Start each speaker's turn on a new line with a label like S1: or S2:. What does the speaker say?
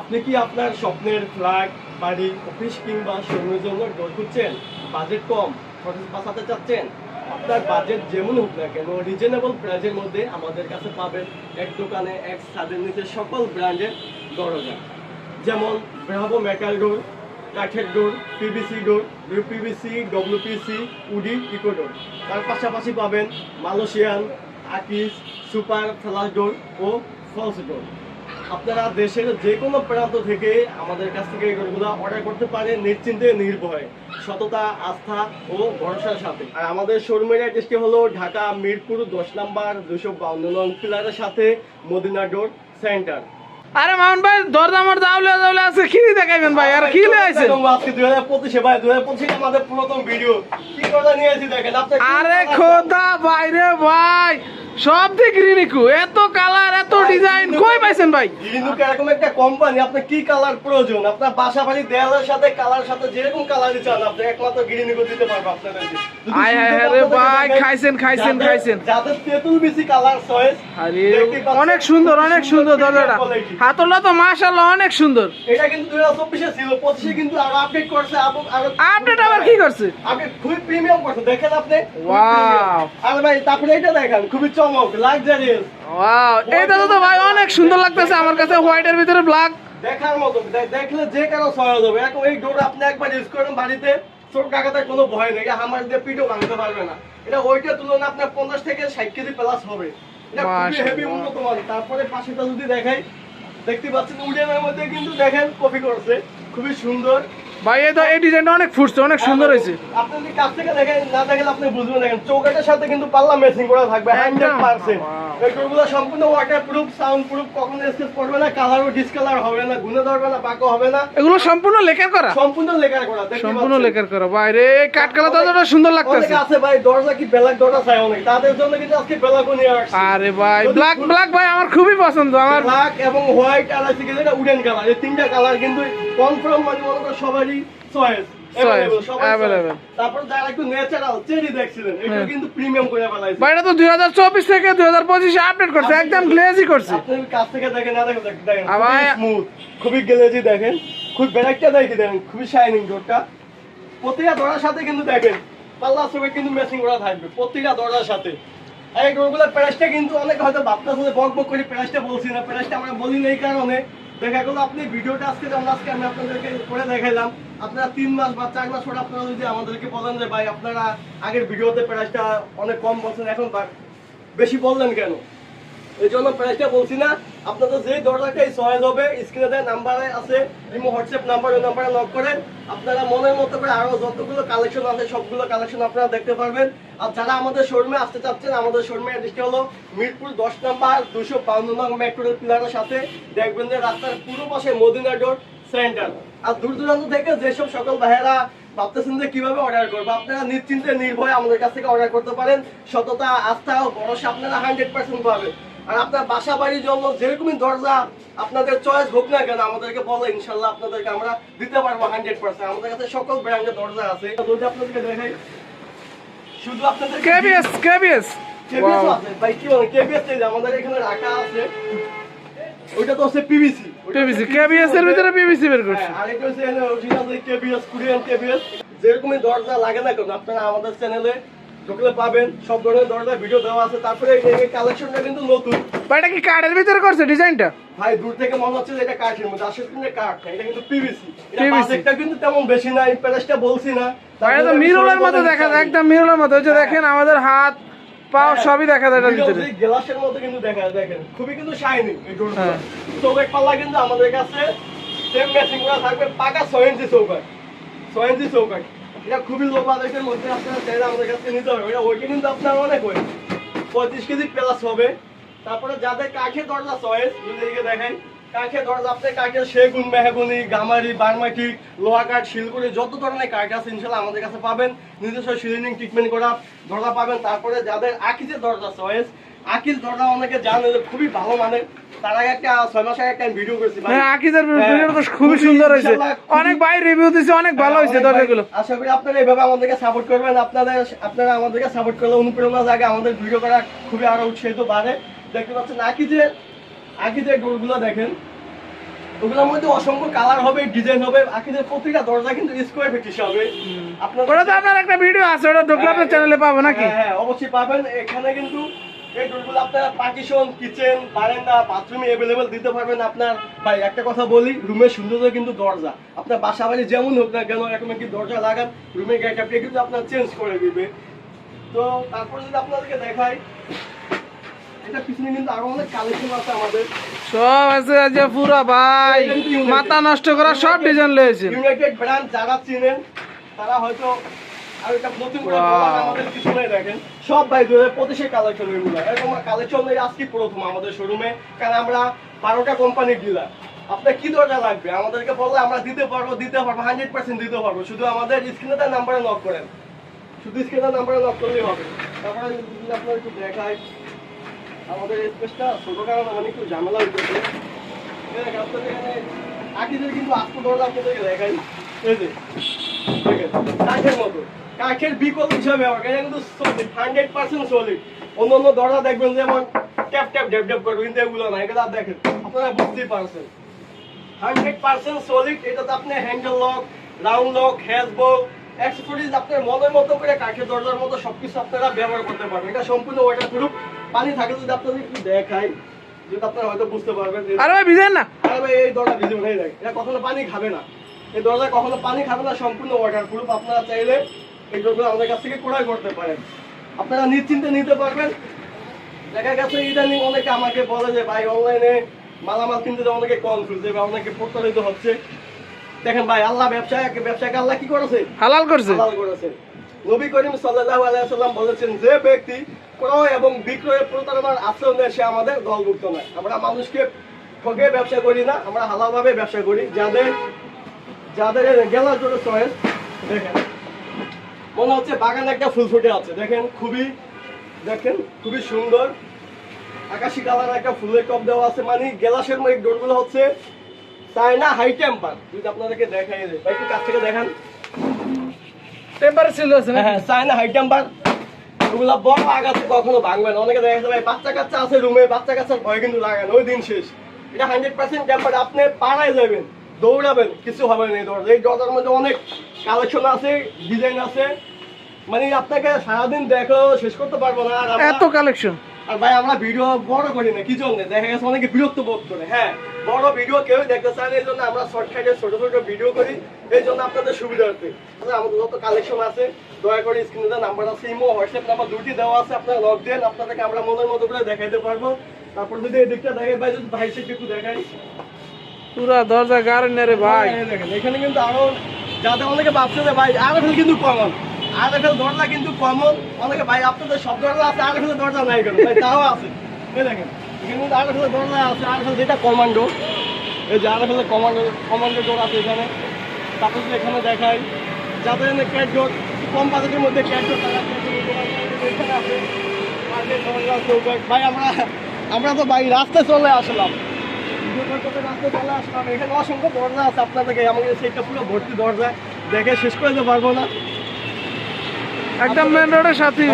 S1: আপনি কি আপনার স্বপ্নের ফ্ল্যাট বাড়ি অফিস কিংবা শোরুমের জন্য ডোর খুঁজছেন? বাজেট কম, খরচ বাঁচাতে চাচ্ছেন? আপনার বাজেট যেমন হোক না কেন রিজনেবল প্রাইজের মধ্যে আমাদের কাছে পাবেন এক দোকানে, এক ছাদের নিচে সকল ব্র্যান্ডের দরজা। যেমন ব্রাভো মেটাল ডোর কাঠের door PVC door UPVC WPC woody eco door তার পাশাপাশি পাবেন মালয়েশিয়ান আকিস সুপার ফ্লাস ডোর ও ফলস ডোর আপনারা দেশের যে কোনো প্রান্ত থেকে আমাদের কাছ থেকে এই ডোরগুলো অর্ডার করতে পারেন নিশ্চিন্তে নির্ভয়ে। সততা আস্থা ও ভরসার সাথে। আর আমাদের শোরুমের অ্যাড্রেসটি হলো ঢাকা মিরপুর দশ নাম্বার দুশো বাউন্ন নং পিলারের সাথে মদিনা ডোর সেন্টার।
S2: আরে মামুন ভাই দরদামর দাউলে দাউলে আছে কি দেখাইবেন ভাই? আর কি
S1: দেখুন আজকে 2025 ভাই 2025 আমাদের প্রথম ভিডিও কি কথা নিয়েছি দেখেন আপনি
S2: আরে খোদা বাইরে ভাই! সব দিক রিনিকু এত কালার এত ডিজাইন কই পাইছেন ভাই?
S1: ইনুক এরকম একটা কোম্পানি আপনার কি কালার প্রয়োজন? আপনার বাসা বাড়ি দেয়ালের সাথে কালার সাথে যেরকম কালারই চান আপনি একমাত্র দিতে পারব
S2: আয় হায় রে ভাই, খাইছেন, খাইছেন, খাইছেন।
S1: যাদের তেঁতুল বেশি কালার চয়েস
S2: আরে অনেক সুন্দর অনেক সুন্দর দাদাটা হাতলটা তো মাশাআল্লাহ অনেক সুন্দর।
S1: এটা কিন্তু 2024 এ ছিল 25 এ কিন্তু আরও আপডেট করছে আরো-
S2: আপডেট আবার কি করছে?
S1: আপনি খুবই প্রিমিয়াম করছে দেখেন আপনি
S2: Wow.
S1: আরে ভাই তারপরে এটা দেখেন খুবই চমক লাক্সারিয়াস
S2: ওয়াও দাদা তো ভাই অনেক সুন্দর লাগতেছে আমার কাছে হোয়াইটের ভিতরে ব্ল্যাক
S1: দেখার মতো দেখলে যে কারও সহায় এখন এই ডোর আপনি একবার ইউজ করেন বাড়িতে চোর কাকাতার কোনো ভয় নেই এটা আমার দিয়ে পিঠও ভাঙতে পারবে না। এটা ওইটার তুলনায় আপনার পঞ্চাশ থেকে ষাট কেজি প্লাস হবে। এটা খুবই হেভি উন্নত মান তারপরে পাশেটা যদি দেখাই দেখতে পাচ্ছেন উডেনের মধ্যে কিন্তু দেখেন কপি করছে খুবই সুন্দর।
S2: ভাই এই তো এই ডিজাইনটা অনেক ফুটছে অনেক সুন্দর হয়েছে।
S1: আপনি যদি কাছ থেকে দেখেন না দেখেন আপনি বুঝবেন দেখেন চৌকাটের সাথে কিন্তু পাল্লা মেসিং করা থাকবে হান্ড্রেড
S2: একদম।
S1: পার্সেন্ট।
S2: Wow.
S1: এই ডোরগুলো সম্পূর্ণ ওয়াটার প্রুফ সাউন্ড প্রুফ কখনো স্কেচ করবে না কালারও ডিসকালার হবে না গুনে ধরবে না বাঁকো হবে না।
S2: এগুলো সম্পূর্ণ লেখার করা?
S1: সম্পূর্ণ লেখার করা
S2: সম্পূর্ণ। লেখার করা। বাইরে কাঠকালা দাদাটা সুন্দর লাগতেছে।
S1: অনেকে আছে ভাই দরজা কি ব্ল্যাক দরজা চাই অনেক? তাদের জন্য কিন্তু আজকে ব্ল্যাকও নিয়ে আসছি।
S2: আরে ভাই ব্ল্যাক ব্ল্যাক ভাই আমার খুবই পছন্দ আমার
S1: ব্ল্যাক এবং হোয়াইট আর আছে কিন্তু এটা উডেন কালার এই তিনটা কালার কিন্তু কনফার্ম মানে সবারই চয়েস তারপর যারা একটু ন্যাচারাল চেরি দেখছিলেন এটা
S2: হ্যাঁ।
S1: কিন্তু প্রিমিয়াম করে ফেলাইছে।
S2: ভাই এটা তো দুই হাজার চব্বিশ থেকে দুই হাজার আপডেট করছে একদম গ্লেজি করছে।
S1: আপনি কাছ থেকে দেখেন না দেখেন দেখেন, দেখেন
S2: আবার-
S1: খুবই স্মুথ খুবই গ্লেজি দেখেন খুব ব্যারাকটা দেখি দেখেন খুবই শাইনিং ডোরটা প্রতিটা সাথে কিন্তু দেখেন পাল্লা সবে কিন্তু ম্যাচিং করা থাকবে প্রতিটা সাথে। আর এই ডোরগুলোর প্রাইসটা কিন্তু অনেক হয়তো ভাবতেছে বক বক করে প্রাইসটা বলছি না প্রাইসটা আমরা বলি না এই কারণে। দেখা গেলো আপনি ভিডিওটা আজকে যেমন আজকে আমি আপনাদেরকে করে দেখাইলাম, আপনারা তিন মাস বা চার মাস পরে আপনারা যদি আমাদেরকে বলেন যে ভাই আপনারা আগের ভিডিওতে প্রাইসটা অনেক কম বলছেন এখন বেশি বললেন কেন? এই জন্য প্রাইসটা বলছি না। আপনাদের যে দরজাটাই চয়েস হবে স্ক্রিনে দেয় নাম্বারে আছে, ইমো হোয়াটসঅ্যাপ নাম্বার ওই নাম্বারে লক করেন। আপনারা মনের মতো করে আরও যতগুলো কালেকশন আছে, সবগুলো কালেকশন আপনারা দেখতে পারবেন। আর যারা আমাদের শোরুমে আসতে চাচ্ছেন, আমাদের শোরুমে অ্যাড্রেসটা হলো মিরপুর দশ নাম্বার, দুশো বাউন্ন নং মেট্রো পিলারের সাথে। দেখবেন যে রাস্তার পুরো পাশে মদিনা ডোর সেন্টার আর দূর দূরান্ত থেকে যেসব সকল ভাইয়েরা ভাবতেছেন যে কীভাবে অর্ডার করব, আপনারা নিশ্চিন্তে নির্ভয়ে আমাদের কাছ থেকে অর্ডার করতে পারেন। সততা, আস্থা ও ভরসা আপনারা হান্ড্রেড পার্সেন্ট পাবেন। আর আপনার বাসা বাড়ির জন্য যেরকমই দরজা আপনাদের চয়েস হোক না কেন আমাদেরকে বলে ইনশাল্লাহ আপনাদেরকে আমরা দিতে পারব হান্ড্রেড পার্সেন্ট আমাদের কাছে সকল ব্র্যান্ডের দরজা আছে। যদি আপনাদেরকে দেখাই। শুধু আপনাদের
S2: কেবিএস কেবিএস
S1: কেবিএস আছে। ভাই কি বলেন কেবিএস আমাদের এখানে রাখা আছে। ওইটা তো হচ্ছে পিভিসি
S2: পিভিসি কেবিএস এর ভিতরে পিভিসি বের করছে।
S1: আরেকটা হচ্ছে original যে KBS, Korean KBS, যেরকমই দরজা লাগে না কেন আপনারা আমাদের চ্যানেলে ঢুকলে পাবেন সব ধরনের দরজা ভিডিও দেওয়া আছে। তারপরে এই কালেকশনটা কিন্তু নতুন।
S2: এটা কি কাঠের ভিতরে করছে ডিজাইনটা?
S1: ভাই দূর থেকে মনে হচ্ছে যে এটা কাঠের মধ্যে। আসলে কিন্তু কাঠ না এটা কিন্তু পিভিসি এটা কিন্তু তেমন বেশি নাই প্রাইসটা বলছি না।
S2: এটা তো মিররের মতো দেখা যায় একদম মিররের মতো। ওই যে দেখেন আমাদের হাত পা সবই দেখা যায় এটার ভিতরে।
S1: গ্লাসের মতো কিন্তু দেখা যায় দেখেন। খুবই কিন্তু শাইনিং এই ডোরগুলো
S2: হ্যাঁ।
S1: চৌকাট পাল্লা কিন্তু আমাদের কাছে। সেম ম্যাচিং করা থাকবে পাকা ছয় ইঞ্চি চৌকাট ছয় ইঞ্চি চৌকাট এটা খুবই লো বাজেটের মধ্যে আমাদের কাছে নিতে হবে কিন্তু আপনার অনেক ওই পঁয়ত্রিশ কেজি প্লাস হবে। তারপরে যাদের কাঠের দরজা চয়েস যদি দেখেন, কাঠের দরজা আপনি কাঠের সেগুন, মেহগুনি, গামারি, বারমাটি, লোহা কাঠ শিলগুড়ি যত ধরনের কাঠ আছে ইনশাল্লাহ আমাদের কাছে পাবেন। নিজস্ব সিলিনিং ট্রিটমেন্ট করা দরজা পাবেন। তারপরে যাদের আকিজের দরজা চয়েস আকিজ দরজা অনেকে জানে যে খুবই ভালো মানে। তার আগে একটা ছয় মাস আগে একটা ভিডিও করেছি
S2: হ্যাঁ আকিজের
S1: হ্যাঁ,
S2: ভিডিওটা খুবই সুন্দর হয়েছে। অনেক ভাই রিভিউ দিছে অনেক ভালো হয়েছে
S1: অনেক আশা করি আপনারা এইভাবে আমাদেরকে সাপোর্ট করবেন। আপনাদের আপনারা আমাদেরকে সাপোর্ট করলে অনুপ্রেরণা জাগে আমাদের ভিডিও করা খুবই আরও উৎসাহিত বাড়ে। দেখতে পাচ্ছেন আকিজের আকিজের ডোরগুলো দেখেন। ওগুলোর মধ্যে অসংখ্য কালার হবে ডিজাইন হবে। আখিদের প্রতিটা দরজা কিন্তু স্কোয়ার ফিট হিসাবে আপনার
S2: ওটা তো আপনার একটা ভিডিও আছে ওটা চ্যানেলে পাবো নাকি?
S1: হ্যাঁ, হ্যাঁ অবশ্যই পাবেন। এখানে কিন্তু এই ডোরগুলো আপনারা পার্টিশন কিচেন বারান্দা বাথরুমে অ্যাভেলেবেল দিতে পারবেন আপনার। ভাই একটা কথা বলি রুমের সৌন্দর্য কিন্তু দরজা। আপনার বাসা বাড়ি যেমন হোক না কেন এরকম কি দরজা লাগান রুমের গেট আপনি কিন্তু আপনার চেঞ্জ করে দিবে। তো তারপরে যদি আপনাদেরকে দেখাই এটা পিছনে কিন্তু আরও অনেক কালেকশন আছে আমাদের।
S2: সব আছে পুরো ভাই। মাথা নষ্ট করা সব ডিজাইন
S1: ইউনাইটেড ব্র্যান্ড যারা চিনেন তারা হয়তো সব ভাই দুই হাজার পঁচিশের কালেকশন এগুলো এরকম কালেকশন আজকে প্রথম আমাদের শোরুমে কারণ আমরা বারোটা কোম্পানির ডিলার আপনার কি দরজা লাগবে? আমাদেরকে বললে আমরা দিতে পারব দিতে পারব হান্ড্রেড পার্সেন্ট দিতে পারব। শুধু আমাদের স্ক্রিনে তার নাম্বারে লক করেন। শুধু স্ক্রিনে নাম্বারে লক করলেই হবে। তারপরে যদি আপনার একটু দেখায় আমাদের স্পেসটা ছোট কারণে একটু ঝামেলা হইতেছে। আপনাদের এখানে আকিদের কিন্তু আস্ত দরজা আপনাদেরকে দেখাই। এই যে কাঠের মতো। কাঠের বিকল্প হিসাবে আমার কিন্তু সলিড হান্ড্রেড পার্সেন্ট সলিড অন্য অন্য দরজা দেখবেন যেমন ট্যাপ ট্যাপ ড্যাপ ড্যাপ করবে কিন্তু এগুলো না এগুলো দেখেন আপনারা বুঝতেই পারছেন। হান্ড্রেড পার্সেন্ট সলিড এটাতে আপনি হ্যান্ডেল লক রাউন্ড লক হ্যাজবক অ্যাক্সেসরিজ আপনার মনের মতো করে কাঠের দরজার মতো সবকিছু আপনারা ব্যবহার করতে পারবেন। এটা সম্পূর্ণ ওয়াটার প্রুফ পানি থাকলে যদি আপনাদের একটু দেখাই যদি আপনারা হয়তো বুঝতে পারবেন
S2: আরে ভাই ভিজেন না।
S1: আরে ভাই এই দরজা ভিজে দেখ এটা কখনো পানি খাবে না। এই দরজা কখনো পানি খাবে না সম্পূর্ণ ওয়াটার প্রুফ আপনারা চাইলে এই দরজা আমাদের কাছ থেকে ক্রয় করতে পারেন। আপনারা নিশ্চিন্তে নিতে পারবেন। দেখা গেছে ইদানিং অনেকে আমাকে বলে যে ভাই অনলাইনে মালামাল কিনতে যে অনেকে কনফিউজ বা অনেকে প্রতারিত হচ্ছে। দেখেন ভাই আল্লাহ ব্যবসায় ব্যবসাকে আল্লাহ কি করেছে?
S2: হালাল করছে।
S1: হালাল করেছে। নবী করিম সাল্লাল্লাহু আলাইহি সাল্লাম বলেছেন যে ব্যক্তি ক্রয় এবং বিক্রয়ে প্রতারণার আশ্রয় নেয় সে আমাদের দলভুক্ত নয়। আমরা মানুষকে ঠকে ব্যবসা করি না আমরা হালালভাবে ব্যবসা করি। যাদের যাদের গেলার জন্য চয়েস দেখেন। মনে হচ্ছে বাগানে একটা ফুল ফুটে আছে। দেখেন খুবই দেখেন খুবই সুন্দর। আকাশি কালার একটা ফুলের টপ দেওয়া আছে। মানে গেলাসের মধ্যে ডোরগুলো হচ্ছে চায়না হাই টেম্পার। যদি আপনাদেরকে দেখাই দেয় একটু কাছ থেকে দেখান।
S2: না
S1: হ্যাঁ চায়না হাই টেম্পার। ওগুলা বড় আগাছে কখনো ভাঙবে না। অনেকে দেখা ভাই বাচ্চা কাচ্চা আছে রুমে বাচ্চা কাচ্চার ভয় কিন্তু লাগানো ওই দিন শেষ। এটা হান্ড্রেড পার্সেন্ট টেম্পার আপনি পাড়ায় যাবেন। দৌড়াবেন কিছু হবে না এই দরজা এই দরজার মধ্যে অনেক কালেকশন আছে ডিজাইন আছে। মানে আপনাকে সারাদিন দেখো শেষ করতে পারব না। আর
S2: এত কালেকশন
S1: আর ভাই আমরা ভিডিও বড় করি না কি জন্য? দেখা গেছে অনেকে বিরক্ত বোধ করে। হ্যাঁ বড় ভিডিও কেউ দেখতে চায় না এই জন্য আমরা শর্টকাটে ছোট ছোট ভিডিও করি। এই জন্য আপনাদের সুবিধা তাহলে আমাদের যত কালেকশন আছে দয়া করে স্ক্রিনে নাম্বার আছে ইমো হোয়াটসঅ্যাপ নাম্বার দুটি দেওয়া আছে আপনারা লগ দেন আপনাদেরকে আমরা মনের মতো করে দেখাইতে পারব। তারপর যদি এই দিকটা দেখে ভাই যদি ভাই সেটা একটু দেখাই।
S2: পুরা দরজা গাড়ি রে ভাই।
S1: দেখেন, এখানে কিন্তু আরও যাদের অনেকে ভাবছে যে ভাই আরএফএল কিন্তু কমন আরএফএল দরজা কিন্তু কমন অনেকে ভাই আপনাদের সব দরজা আছে আরএফএল দরজা নাই কেন? ভাই তাও আছে। দেখেন এখানে কিন্তু আরএফএল দরজা আছে আরএফএল যেটা কমান্ডো এই যে আরএফএল কমান্ডো কমান্ডো ডোর আছে এখানে। তারপর এখানে দেখাই যাদের এখানে ক্যাট ডোর কম বাজেটের মধ্যে ক্যাট ডোর তারা এখানে আছে। ভাই আমরা আমরা তো ভাই রাস্তায় চলে আসলাম। এখানে দরজা আছে আপনাদেরকে। পুরো ভর্তি দরজা দেখে শেষ করে পারব না।
S2: একদম মেন রোডের সাথে